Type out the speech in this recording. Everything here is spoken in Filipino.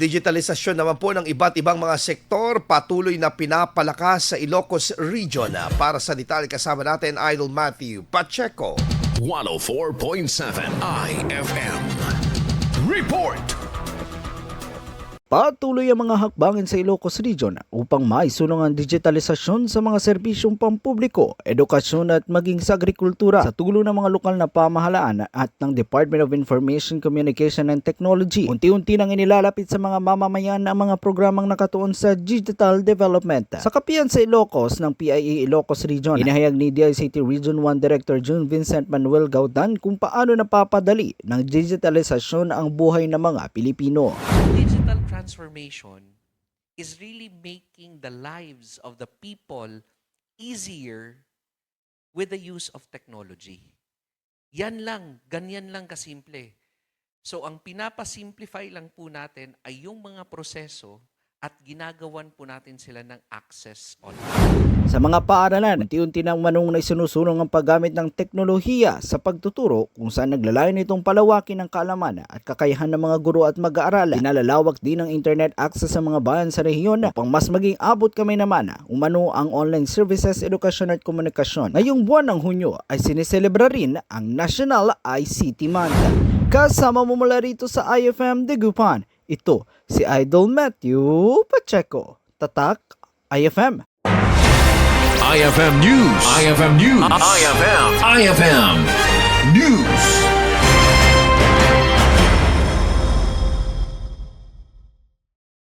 Digitalisasyon naman po ng iba't ibang mga sektor patuloy na pinapalakas sa Ilocos Region. Para sa detalye kasama natin, Idol Matthew Pacheco. 104.7 IFM. Report! Patuloy ang mga hakbangin sa Ilocos Region upang maisulong ang digitalisasyon sa mga serbisyong pampubliko, edukasyon at maging sa agrikultura sa tulong ng mga lokal na pamahalaan at ng Department of Information Communication and Technology. Unti-unti nang inilalapit sa mga mamamayan ang mga programang nakatuon sa digital development. Sa kapiyan sa Ilocos ng PIA Ilocos Region, inahayag ni DICT Region 1 Director June Vincent Manuel Gaudan kung paano napapadali ng digitalisasyon ang buhay ng mga Pilipino. digital transformation is really making the lives of the people easier with the use of technology. Yan lang, ganyan lang kasimple. So ang pinapasimplify lang po natin ay yung mga proseso at ginagawan po natin sila ng access online. Sa mga paaralan, unti-unti nang manong na isinusulong ang paggamit ng teknolohiya sa pagtuturo kung saan naglalayon itong palawakin ng kaalaman at kakayahan ng mga guro at mag-aaral. Pinalalawak din ang internet access sa mga bayan sa rehiyon upang mas maging abot kamay naman umano ang online services, edukasyon at komunikasyon. Ngayong buwan ng Hunyo ay siniselebra rin ang National ICT Month. Kasama mo mula rito sa IFM Degupan, ito si Idol Matthew Pacheco. Tatak IFM. IFM News. IFM News. IFM. IFM News.